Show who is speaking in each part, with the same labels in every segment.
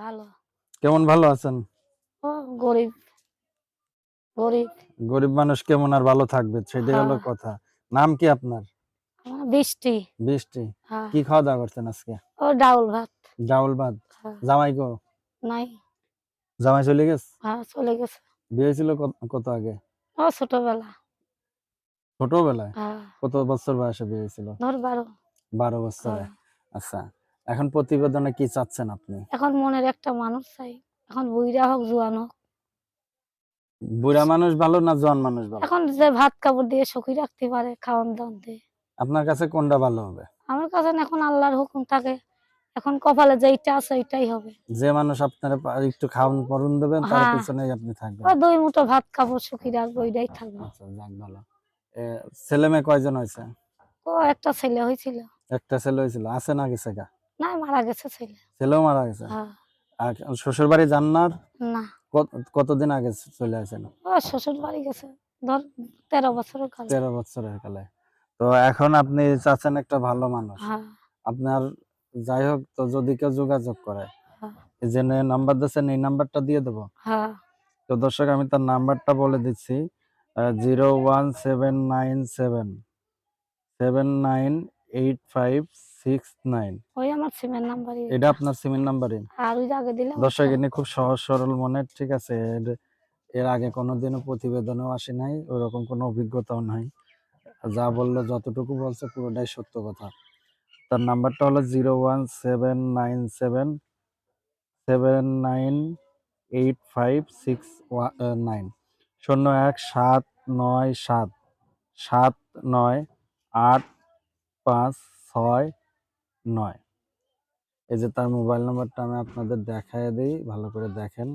Speaker 1: ভালো।
Speaker 2: কেমন ভালো আছেন?
Speaker 1: ও গরিব। গরিব।
Speaker 2: গরিব মানুষ কেমন আর ভালো থাকবে সেটাই হলো
Speaker 1: হ্যাঁ।
Speaker 2: কথা। নাম কি আপনার?
Speaker 1: বৃষ্টি।
Speaker 2: বৃষ্টি।
Speaker 1: হ্যাঁ।
Speaker 2: কি খাওয়া দাওয়া করছেন আজকে?
Speaker 1: ও ডাউল ভাত।
Speaker 2: ডাউল ভাত।
Speaker 1: হ্যাঁ,
Speaker 2: জামাই গো
Speaker 1: নাই।
Speaker 2: জামাই চলে গেছে?
Speaker 1: হ্যাঁ চলে গেছে।
Speaker 2: বিয়ে হয়েছিল কত- আগে?
Speaker 1: ও ছোটবেলা।
Speaker 2: ছোটবেলায়? কত বছর বয়সে বিয়ে হয়েছিল?
Speaker 1: ধর বারো।
Speaker 2: বারো বছরে। আচ্ছা। এখন প্রতিবেদনে কি চাচ্ছেন আপনি?
Speaker 1: এখন মনের একটা মানুষ চাই। এখন বুইরা হোক জোয়ান হোক।
Speaker 2: বুড়া মানুষ ভালো না জোয়ান মানুষ ভালো?
Speaker 1: এখন যে ভাত কাপড় দিয়ে সুখী রাখতে পারে খাওয়ান দাওয়ান দিয়ে।
Speaker 2: আপনার কাছে কোনটা ভালো হবে?
Speaker 1: আমার কাছে এখন আল্লাহর হুকুম থাকে। এখন কপালে যেইটা আছে ওইটাই হবে।
Speaker 2: যে মানুষ আপনার একটু খাওয়ান পরন দেবেন তার
Speaker 1: হ্যাঁ।
Speaker 2: পিছনেই আপনি থাকবেন।
Speaker 1: ও দুই মুঠো ভাত কাপড় সুখী রাখব ওইটাই থাকবে।
Speaker 2: আচ্ছা যাক ভালো। ছেলে মেয়ে কয়জন হয়েছে?
Speaker 1: ও একটা ছেলে হয়েছিল।
Speaker 2: একটা ছেলে হয়েছিল। আছে না গেছে গা
Speaker 1: না মারা গেছে ছেলে।
Speaker 2: ছেলেও মারা গেছে?
Speaker 1: হ্যাঁ।
Speaker 2: আর শ্বশুর বাড়ি যান না।
Speaker 1: না
Speaker 2: কতদিন আগে চলে আসেন?
Speaker 1: ও শ্বশুর বাড়ি গেছে। ধর তেরো বছর কাল।
Speaker 2: তেরো বছরের কালে। তো এখন আপনি চাচ্ছেন একটা ভালো মানুষ।
Speaker 1: হ্যাঁ।
Speaker 2: আপনার যাই হোক তো যদি কেউ যোগাযোগ করে
Speaker 1: হ্যাঁ।
Speaker 2: যে নাম্বার দিচ্ছেন এই নাম্বারটা দিয়ে দেবো? তো দর্শক আমি তার নাম্বারটা বলে দিচ্ছি। Zero one seven nine seven. Seven nine eight five six nine
Speaker 1: ওই আমার সিমের নাম্বারই।
Speaker 2: এটা আপনার সিমের নাম্বারই।
Speaker 1: আর ওই আগে দিলাম
Speaker 2: দর্শক খুব সহজ সরল মনের ঠিক আছে? এর- এর আগে কোনোদিনও প্রতিবেদনেও আসে নাই ওরকম কোনো অভিজ্ঞতাও নাই। যা বলল যতটুকু বলছে পুরোটাই সত্য কথা। তার নাম্বারটা হলো zero one seven nine seven seven nine eight five six nine শূন্য এক সাত নয় সাত সাত নয় আট পাঁচ ছয় নয়। এই যে তার মোবাইল নাম্বারটা আমি আপনাদের দেখাই দিই ভালো করে দেখেন।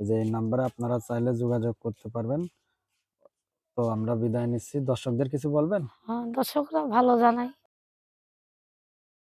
Speaker 2: যে এই নাম্বারে আপনারা চাইলে যোগাযোগ করতে পারবেন। তো আমরা বিদায় নিচ্ছি। দর্শকদের কিছু বলবেন?
Speaker 1: হ্যাঁ, দর্শকরা ভালো জানাই